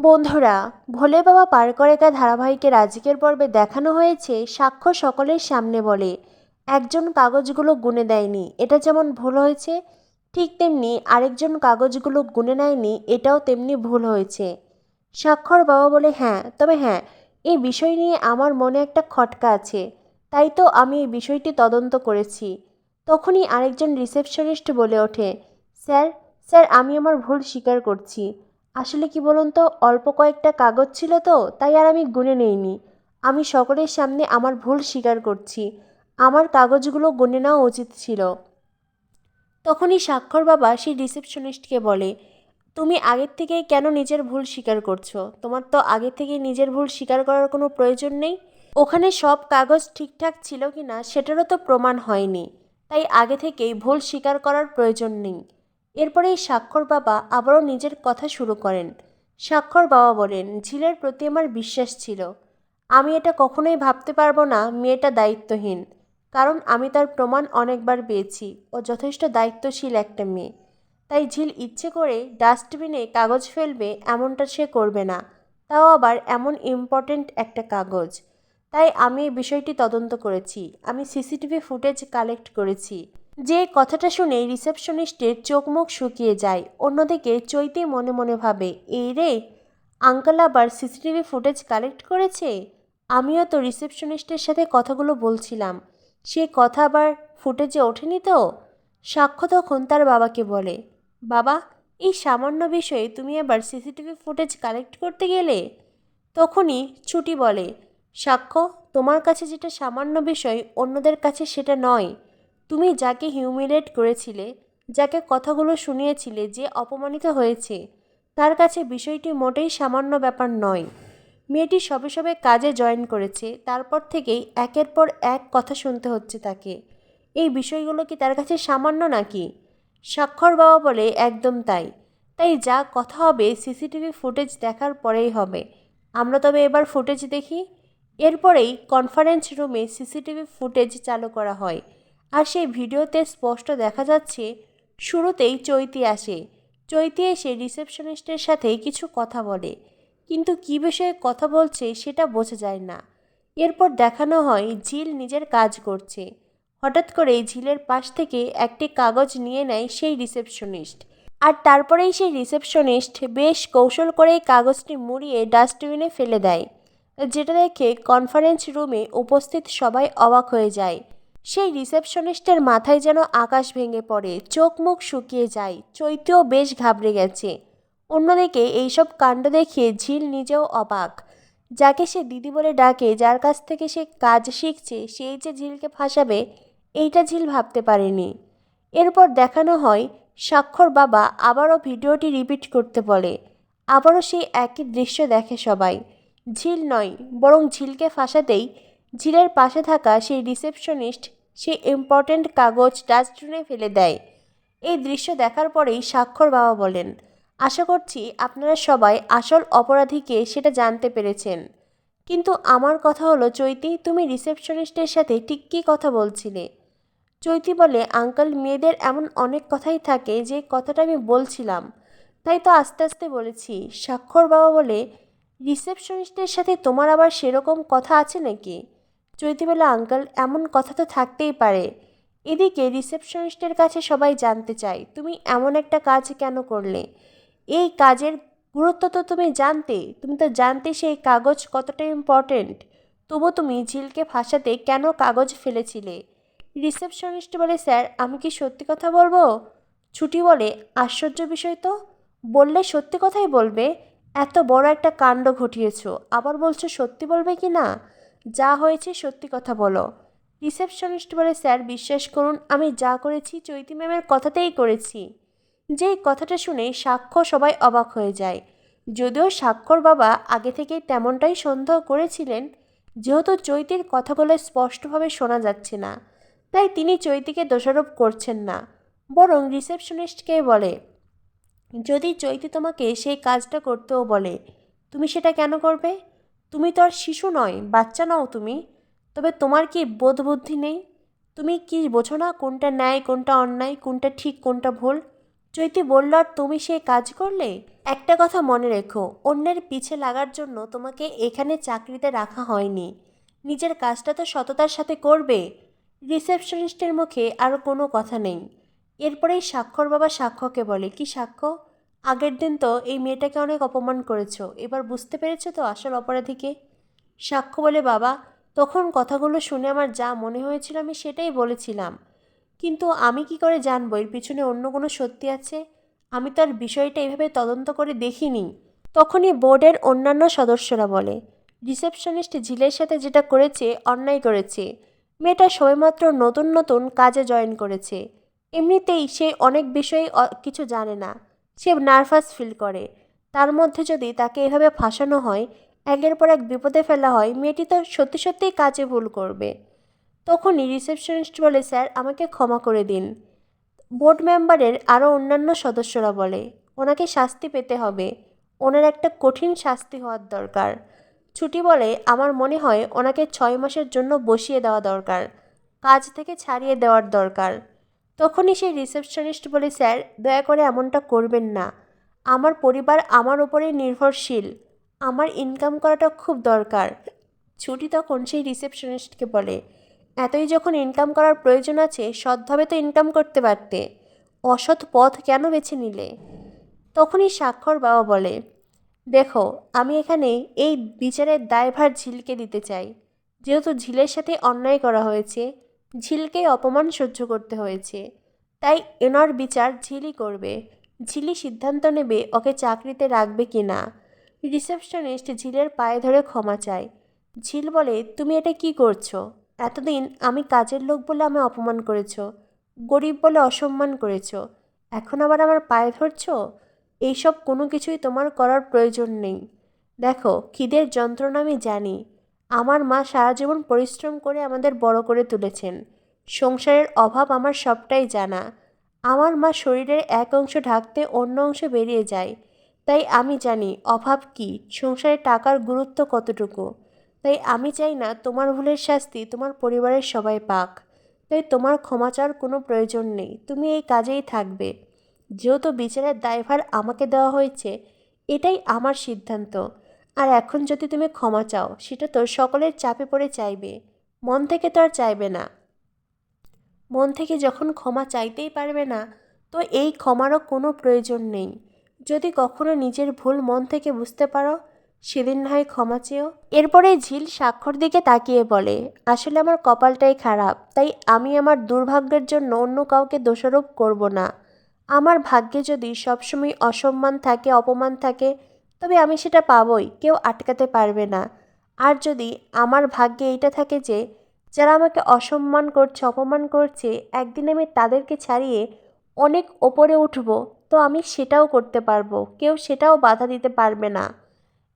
বন্ধুরা, ভোলে বাবা পার করে কা ধারাবাহিকের আজকের পর্বে দেখানো হয়েছে সাক্ষ্য সকলের সামনে বলে। একজন কাগজগুলো গুনে দেয়নি, এটা যেমন ভুল হয়েছে, ঠিক তেমনি আরেকজন কাগজগুলো গুনে নেয়নি, এটাও তেমনি ভুল হয়েছে। স্বাক্ষর বাবা বলে হ্যাঁ তবে হ্যাঁ এই বিষয় নিয়ে আমার মনে একটা খটকা আছে, তাই তো আমি এই বিষয়টি তদন্ত করেছি। তখনই আরেকজন রিসেপশনিস্ট বলে ওঠে, স্যার স্যার, আমি আমার ভুল স্বীকার করছি। আসলে কি বলুন তো অল্প কয়েকটা কাগজ ছিল তো, তাই আর আমি গুনে নেইনি। আমি সকলের সামনে আমার ভুল স্বীকার করছি। আমার কাগজগুলো গুনে নেওয়া উচিত ছিল। তখনই স্বাক্ষর বাবা সেই রিসেপশনিস্টকে বলে, তুমি আগের থেকেই কেন নিজের ভুল স্বীকার করছ? তোমার তো আগে থেকেই নিজের ভুল স্বীকার করার কোনো প্রয়োজন নেই। ওখানে সব কাগজ ঠিকঠাক ছিল কি না সেটারও তো প্রমাণ হয়নি। তাই আগে থেকেই ভুল স্বীকার করার প্রয়োজন নেই। এরপরেই স্বাক্ষর বাবা আবারও নিজের কথা শুরু করেন। স্বাক্ষর বাবা বলেন, ঝিলের প্রতি আমার বিশ্বাস ছিল। আমি এটা কখনোই ভাবতে পারব না, মেয়েটা দায়িত্বহীন। কারণ আমি তার প্রমাণ অনেকবার পেয়েছি ও যথেষ্ট দায়িত্বশীল একটা মেয়ে। তাই ঝিল ইচ্ছে করে ডাস্টবিনে কাগজ ফেলবে, এমনটা সে করবে না। তাও আবার এমন ইম্পর্ট্যান্ট একটা কাগজ। তাই আমি এই বিষয়টি তদন্ত করেছি। আমি সিসিটিভি ফুটেজ কালেক্ট করেছি। যে কথাটা শুনে রিসেপশনিস্টের চোখ মুখ শুকিয়ে যায়, অন্যদিকে চৈতি মনে মনে ভাবে, এই রে, আঙ্কেল আবার সিসিটিভি ফুটেজ কালেক্ট করেছে? আমিও তো রিসেপশনিস্টের সাথে কথাগুলো বলছিলাম, সে কথা আবার ফুটেজে ওঠেনি তো? সাক্ষ্য তখন তার বাবাকে বলে, বাবা, এই সামান্য বিষয়ে তুমি আবার সিসিটিভি ফুটেজ কালেক্ট করতে গেলে? তখনই ছুটি বলে, সাক্ষ্য, তোমার কাছে যেটা সামান্য বিষয়, অন্যদের কাছে সেটা নয় তুমি যাকে হিউমিলেট করেছিলে, যাকে কথাগুলো শুনিয়েছিলে যে অপমানিত হয়েছে, তার কাছে বিষয়টি মোটেই সামান্য ব্যাপার নয়। মেয়েটি সবে সবে কাজে জয়েন করেছে, তারপর থেকেই একের পর এক কথা শুনতে হচ্ছে তাকে। এই বিষয়গুলো কি তার কাছে সামান্য নাকি? স্বাক্ষর বাবা বলে একদম তাই। তাই যা কথা হবে সিসিটিভি ফুটেজ দেখার পরেই হবে। আমরা তবে এবার ফুটেজ দেখি। এরপরেই কনফারেন্স রুমে সিসিটিভি ফুটেজ চালু করা হয়। আর সেই ভিডিওতে স্পষ্ট দেখা যাচ্ছে, শুরুতেই চৈতি আসে। চৈতি এসে রিসেপশনিস্টের সাথে কিছু কথা বলে। কিন্তু কী বিষয়ে কথা বলছে সেটা বোঝা যায় না। এরপর দেখানো হয়, ঝিল নিজের কাজ করছে। হঠাৎ করেই ঝিলের পাশ থেকে একটি কাগজ নিয়ে নেয় সেই রিসেপশনিস্ট। আর তারপরেই সেই রিসেপশনিস্ট বেশ কৌশল করে কাগজটি মুড়িয়ে ডাস্টবিনে ফেলে দেয়, যেটা দেখে কনফারেন্স রুমে উপস্থিত সবাই অবাক হয়ে যায়। সেই রিসেপশনিস্টের মাথায় যেন আকাশ ভেঙে পড়ে চোখ মুখ শুকিয়ে যায় চৈতেও বেশ ঘাবড়ে গেছে। অন্যদিকে এইসব কাণ্ড দেখিয়ে ঝিল নিজেও অবাক। যাকে সে দিদি বলে ডাকে, যার কাছ থেকে সে কাজ শিখছে, সেই যে ঝিলকে ফাঁসাবে, এইটা ঝিল ভাবতে পারেনি। এরপর দেখানো হয়, স্বাক্ষর বাবা আবারও ভিডিওটি রিপিট করতে বলে। আবারও সেই একই দৃশ্য দেখে সবাই। ঝিল নয়, বরং ঝিলকে ফাঁসাতেই ঝিলের পাশে থাকা সেই রিসেপশনিস্ট সেই ইম্পর্ট্যান্ট কাগজ ডাস্টবিনে ফেলে দেয়। এই দৃশ্য দেখার পরেই স্বাক্ষর বাবা বলেন, আশা করছি আপনারা সবাই আসল অপরাধীকে সেটা জানতে পেরেছেন। কিন্তু আমার কথা হলো, চৈতি, তুমি রিসেপশনিস্টের সাথে ঠিক কী কথা বলছিলে? চৈতি বলে, আঙ্কেল, মেয়েদের এমন অনেক কথাই থাকে যে কথাটা আমি বলছিলাম। তাই তো আস্তে আস্তে বলেছি। স্বাক্ষর বাবা বলে, রিসেপশনিস্টের সাথে তোমার আবার সেরকম কথা আছে নাকি? চৈতি বলে আঙ্কেল, এমন কথা তো থাকতেই পারে। এদিকে রিসেপশনিস্টের কাছে সবাই জানতে চায়, তুমি এমন একটা কাজ কেন করলে? এই কাজের গুরুত্ব তো তুমি জানতে, তুমি তো জানতে সেই কাগজ কতটা ইম্পর্টেন্ট তবু তুমি ঝিলকে ফাঁসাতে কেন কাগজ ফেলেছিলে? রিসেপশনিস্ট বলে, স্যার, আমি কি সত্যি কথা বলব? ছুটি বলে, আশ্চর্য বিষয় তো, বললে সত্যি কথাই বলবে, এত বড় একটা কাণ্ড ঘটিয়েছ, আবার বলছো সত্যি বলবে কি না? যা হয়েছে সত্যি কথা বলো। রিসেপশনিস্ট বলে স্যার বিশ্বাস করুন, আমি যা করেছি চৈতি ম্যামের কথাতেই করেছি। যেই কথাটা শুনে সাক্ষ্য সবাই অবাক হয়ে যায়। যদিও স্বাক্ষর বাবা আগে থেকেই তেমনটাই সন্দেহ করেছিলেন, যেহেতু চৈতির কথাগুলো স্পষ্টভাবে শোনা যাচ্ছে না। তাই তিনি চৈতিকে দোষারোপ করছেন না, বরং রিসেপশনিস্টকে বলে, যদি চৈতি তোমাকে সেই কাজটা করতেও বলে, তুমি সেটা কেন করবে? তুমি তো আর শিশু নয়, বাচ্চা নও তুমি। তবে তোমার কি বোধ বুদ্ধি নেই? তুমি কি বোঝো না কোনটা ন্যায়, কোনটা অন্যায়, কোনটা ঠিক, কোনটা ভুল? চৈতি বলল, আর তুমি সে কাজ করলে? একটা কথা মনে রেখো, অন্যের পিছে লাগার জন্য তোমাকে এখানে চাকরিতে রাখা হয়নি। নিজের কাজটা তো সততার সাথে করবে। রিসেপশনিস্টের মুখে আর কোনো কথা নেই। এরপরেই স্বাক্ষর বাবা সাক্ষ্যকে বলে, কি সাক্ষ্য আগের দিন তো এই মেয়েটাকে অনেক অপমান করেছ, এবার বুঝতে পেরেছ তো আসল অপরাধীকে? সাক্ষ্য বলে, বাবা, তখন কথাগুলো শুনে আমার যা মনে হয়েছিল আমি সেটাই বলেছিলাম। কিন্তু আমি কি করে জানব, এর পিছনে অন্য কোনো সত্যি আছে? আমি তো আর বিষয়টা এভাবে তদন্ত করে দেখিনি। তখনই বোর্ডের অন্যান্য সদস্যরা বলে, রিসেপশনিস্ট ঝিলের সাথে যেটা করেছে, অন্যায় করেছে। মেয়েটা সবেমাত্র নতুন নতুন কাজে জয়েন করেছে। এমনিতেই সে অনেক বিষয়ে কিছু জানে না। সে নার্ভাস ফিল করে। তার মধ্যে যদি তাকে এভাবে ফাঁসানো হয়, একের পর এক বিপদে ফেলা হয়, মেয়েটি তো সত্যি সত্যিই কাজে ভুল করবে। তখনই রিসেপশনিস্ট বলে, স্যার, আমাকে ক্ষমা করে দিন। বোর্ড মেম্বারের আরও অন্যান্য সদস্যরা বলে, ওনাকে শাস্তি পেতে হবে। ওনার একটা কঠিন শাস্তি হওয়ার দরকার। ছুটি বলে, আমার মনে হয় ওনাকে ছয় মাসের জন্য বসিয়ে দেওয়া দরকার। কাজ থেকে ছাড়িয়ে দেওয়ার দরকার। তখনই সেই রিসেপশনিস্ট বলে, স্যার, দয়া করে এমনটা করবেন না। আমার পরিবার আমার উপরেই নির্ভরশীল। আমার ইনকাম করাটা খুব দরকার। ছুটি তখন সেই রিসেপশনিস্টকে বলে, এতই যখন ইনকাম করার প্রয়োজন আছে, সৎভাবে তো ইনকাম করতে পারতে। অসৎ পথ কেন বেছে নিলে? তখনই স্বাক্ষর বাবা বলে, দেখো, আমি এখানে এই বিচারের দায়ভার ঝিলকে দিতে চাই। যেহেতু ঝিলের সাথে অন্যায় করা হয়েছে ঝিলকে অপমান সহ্য করতে হয়েছে। তাই এনার বিচার ঝিলই করবে। ঝিলি সিদ্ধান্ত নেবে ওকে চাকরিতে রাখবে কি না। রিসেপশনিস্ট ঝিলের পায়ে ধরে ক্ষমা চায়। ঝিল বলে, তুমি এটা কি করছ? এতদিন আমি কাজের লোক বলে আমায় অপমান করেছ। গরিব বলে অসম্মান করেছ। এখন আবার আমার পায়ে ধরছো? এইসব কোনো কিছুই তোমার করার প্রয়োজন নেই। দেখো, খিদের যন্ত্রণা আমি জানি। আমার মা সারা জীবন পরিশ্রম করে আমাদের বড় করে তুলেছেন। সংসারের অভাব আমার সবটাই জানা। আমার মা শরীরের এক অংশ ঢাকতে অন্য অংশ বেরিয়ে যায়। তাই আমি জানি অভাব কি, সংসারে টাকার গুরুত্ব কতটুকু। তাই আমি চাই না তোমার ভুলের শাস্তি তোমার পরিবারের সবাই পাক। তাই তোমার ক্ষমা চাওয়ার কোনো প্রয়োজন নেই, তুমি এই কাজেই থাকবে। যেহেতু বিচারের দায়ভার আমাকে দেওয়া হয়েছে, এটাই আমার সিদ্ধান্ত। আর এখন যদি তুমি ক্ষমা চাও, সেটা তো সকলের চাপে পড়ে চাইবে। মন থেকে তো আর চাইবে না। মন থেকে যখন ক্ষমা চাইতেই পারবে না, তো এই ক্ষমারও কোনো প্রয়োজন নেই। যদি কখনো নিজের ভুল মন থেকে বুঝতে পারো, সেদিন না হয় ক্ষমা চেয়েও। এরপরে ঝিল স্বাক্ষর দিকে তাকিয়ে বলে, আসলে আমার কপালটাই খারাপ, তাই আমি আমার দুর্ভাগ্যের জন্য অন্য কাউকে দোষারোপ করব না। আমার ভাগ্যে যদি সবসময় অসম্মান থাকে, অপমান থাকে তবে আমি সেটা পাবই, কেউ আটকাতে পারবে না। আর যদি আমার ভাগ্যে এইটা থাকে যে, যারা আমাকে অসম্মান করছে, অপমান করছে, একদিন আমি তাদেরকে ছাড়িয়ে অনেক ওপরে উঠব, তো আমি সেটাও করতে পারব, কেউ সেটাও বাধা দিতে পারবে না।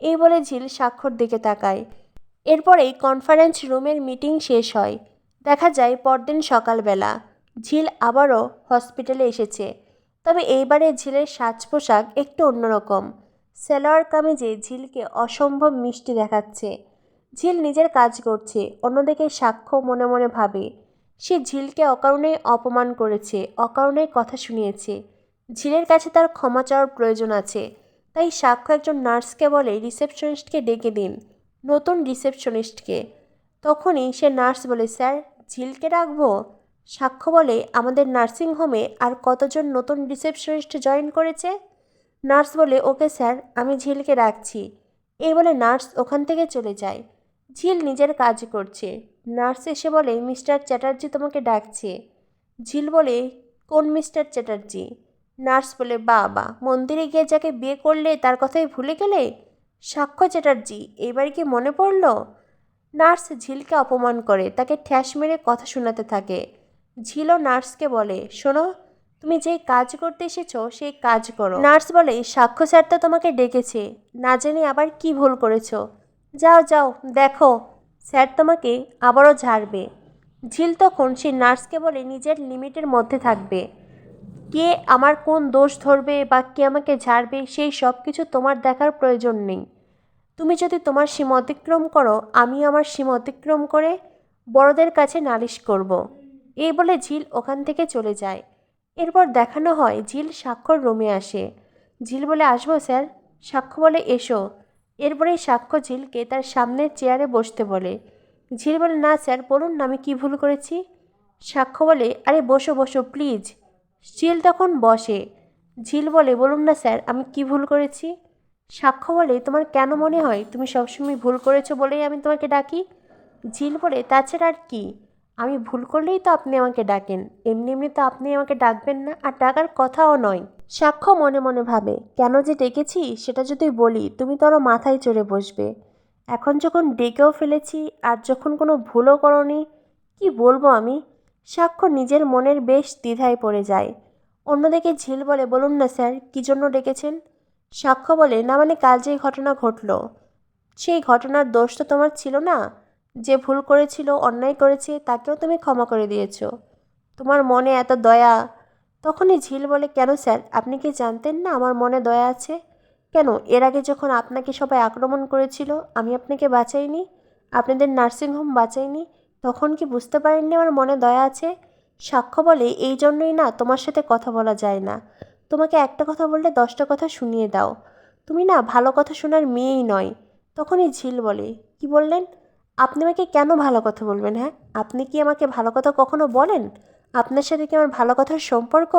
এই বলে ঝিল স্বাক্ষর দিকে তাকায়। এরপরেই কনফারেন্স রুমের মিটিং শেষ হয়। দেখা যায় পরদিন সকালবেলা। ঝিল আবারও হসপিটালে এসেছে। তবে এইবারে ঝিলের সাজ পোশাক একটু অন্যরকম। সেলোয়ার কামিজে ঝিলকে অসম্ভব মিষ্টি দেখাচ্ছে। ঝিল নিজের কাজ করছে, অন্যদিকে সাক্ষ্য মনে মনে ভাবে, সে ঝিলকে অকারণেই অপমান করেছে, অকারণেই কথা শুনিয়েছে। ঝিলের কাছে তার ক্ষমা চাওয়ার প্রয়োজন আছে। তাই সাক্ষ্য একজন নার্সকে বলে রিসেপশনিস্টকে ডেকে দিন, নতুন রিসেপশনিস্টকে। তখনই সে নার্স বলে, স্যার, ঝিলকে রাখব সাক্ষ্য বলে, আমাদের নার্সিং হোমে আর কতজন নতুন রিসেপশনিস্ট জয়েন করেছে? নার্স বলে, ওকে স্যার, আমি ঝিলকে রাখছি। এই বলে নার্স ওখান থেকে চলে যায়। ঝিল নিজের কাজ করছে। নার্স এসে বলে, মিস্টার চ্যাটার্জি তোমাকে ডাকছে। ঝিল বলে, কোন মিস্টার চ্যাটার্জি? নার্স বলে, বাবা, মন্দিরে গিয়ে যাকে বিয়ে করলে তার কথাই ভুলে গেলে? সাক্ষ্য চ্যাটার্জি, এবার কি মনে পড়ল? নার্স ঝিলকে অপমান করে, তাকে ঠ্যাস মেরে কথা শোনাতে থাকে। ঝিলও নার্সকে বলে, শোনো তুমি যেই কাজ করতে এসেছ, সেই কাজ করো। নার্স বলে, সাক্ষ্য স্যার তো তোমাকে ডেকেছে। না জেনে আবার কি ভুল করেছ? যাও যাও, দেখো। স্যার তোমাকে আবারও ঝাড়বে। ঝিল তখন সেই নার্সকে বলে, নিজের লিমিটের মধ্যে থাকবে। কে আমার কোন দোষ ধরবে বা কে আমাকে ঝাড়বে, সেই সব কিছু তোমার দেখার প্রয়োজন নেই। তুমি যদি তোমার সীমা অতিক্রম করো, আমি আমার সীমা অতিক্রম করে বড়দের কাছে নালিশ করব। এই বলে ঝিল ওখান থেকে চলে যায়। এরপর দেখানো হয় ঝিল স্বাক্ষর রুমে আসে। ঝিল বলে, আসব স্যার। সাক্ষ্য বলে, এসো। এরপরেই সাক্ষ্য ঝিলকে তার সামনের চেয়ারে বসতে বলে। ঝিল বলে, না স্যার, বলুন না আমি কী ভুল করেছি? সাক্ষ্য বলে, আরে বসো বসো, প্লিজ। ঝিল তখন বসে। ঝিল বলে, বলুন না স্যার, আমি কি ভুল করেছি? সাক্ষ্য বলে, তোমার কেন মনে হয়? তুমি সবসময় ভুল করেছ বলেই আমি তোমাকে ডাকি। ঝিল বলে, তাছাড়া আর কি? আমি ভুল করলেই তো আপনি আমাকে ডাকেন। এমনি এমনি তো আপনি আমাকে ডাকবেন না, আর ডাকার কথাও নয়। সাক্ষ্য মনে মনে ভাবে, কেন যে ডেকেছি, সেটা যদি বলি, তুমি তো আরও মাথায় চড়ে বসবে। এখন যখন ডেকেও ফেলেছি, আর যখন কোনো ভুলও করনি, কি বলব আমি? সাক্ষ্য নিজের মনের বেশ দ্বিধায় পড়ে যায়। অন্যদিকে ঝিল বলে, বলুন না স্যার, কী জন্য ডেকেছেন? সাক্ষ্য বলে, না মানে কাল যে ঘটনা ঘটলো। সেই ঘটনার দোষ তো তোমার ছিল না? যে ভুল করেছিল, অন্যায় করেছে, তাকেও তুমি ক্ষমা করে দিয়েছ। তোমার মনে এত দয়া? তখনই ঝিল বলে, কেন স্যার, আপনি কি জানতেন না আমার মনে দয়া আছে? কেন? এর আগে যখন আপনাকে সবাই আক্রমণ করেছিল, আমি আপনাকে বাঁচাইনি? আপনাদের নার্সিংহোম বাঁচাইনি? তখন কি বুঝতে পারেননি আমার মনে দয়া আছে? সাক্ষ্য বলে, এই জন্যই না, তোমার সাথে কথা বলা যায় না। তোমাকে একটা কথা বললে দশটা কথা শুনিয়ে দাও। তুমি না, ভালো কথা শোনার মেয়েই নয়। তখনই ঝিল বলে, কি বললেন? আপনি আমাকে কেন ভালো কথা বলবেন হ্যাঁ? আপনি কি আমাকে ভালো কথা কখনো বলেন? আপনার সাথে কি আমার ভালো কথার সম্পর্ক?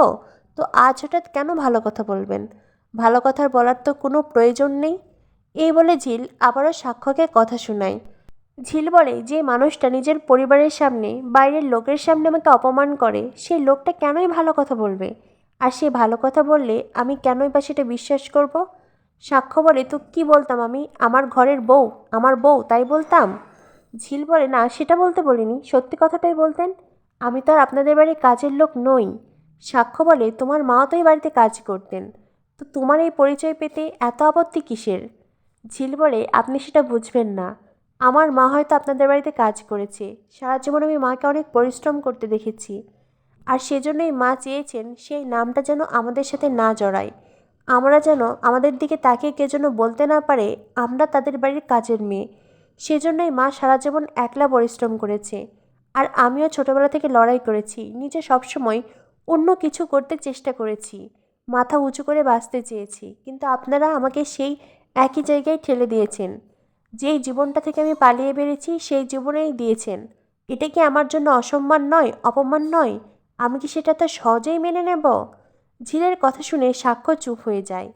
তো আজ হঠাৎ কেন ভালো কথা বলবেন? ভালো কথার বলার তো কোনো প্রয়োজন নেই। এই বলে ঝিল আবারও সাক্ষ্যকে কথা শোনায়। ঝিল বলে, যে মানুষটা নিজের পরিবারের সামনে, বাইরের লোকের সামনে আমাকে অপমান করে সেই লোকটা কেনই ভালো কথা বলবে? আর সে ভালো কথা বললে আমি কেনই বা সেটা বিশ্বাস করব? সাক্ষ্য বলে, তো কি বলতাম আমি? আমার ঘরের বউ, আমার বউ, তাই বলতাম? ঝিল বলে, না, সেটা বলতে বলিনি। সত্যি কথাটাই বলতেন, আমি তো আর আপনাদের বাড়ির কাজের লোক নই। সাক্ষ্য বলে, তোমার মা তো এই বাড়িতে কাজ করতেন। তো তোমার এই পরিচয় পেতে এত আপত্তি কিসের? ঝিল বলে, আপনি সেটা বুঝবেন না। আমার মা হয়তো আপনাদের বাড়িতে কাজ করেছে। সারা জীবন আমি মাকে অনেক পরিশ্রম করতে দেখেছি। আর সেজন্যই মা চেয়েছেন সেই নামটা যেন আমাদের সাথে না জড়ায়। আমরা যেন আমাদের দিকে তাকিয়ে কে যেন বলতে না পারে, আমরা তাদের বাড়ির কাজের মেয়ে। সেজন্যই মা সারা জীবন একলা পরিশ্রম করেছে। আর আমিও ছোটবেলা থেকে লড়াই করেছি, নিজে সবসময় অন্য কিছু করতে চেষ্টা করেছি, মাথা উঁচু করে বাঁচতে চেয়েছি। কিন্তু আপনারা আমাকে সেই একই জায়গায় ঠেলে দিয়েছেন। যেই জীবনটা থেকে আমি পালিয়ে বেরিয়েছি, সেই জীবনেই দিয়েছেন। এটা কি আমার জন্য অসম্মান নয়, অপমান নয়? আমি কি সেটা তো সহজেই মেনে নেব? ঝিলের কথা শুনে সাক্ষ্য চুপ হয়ে যায়।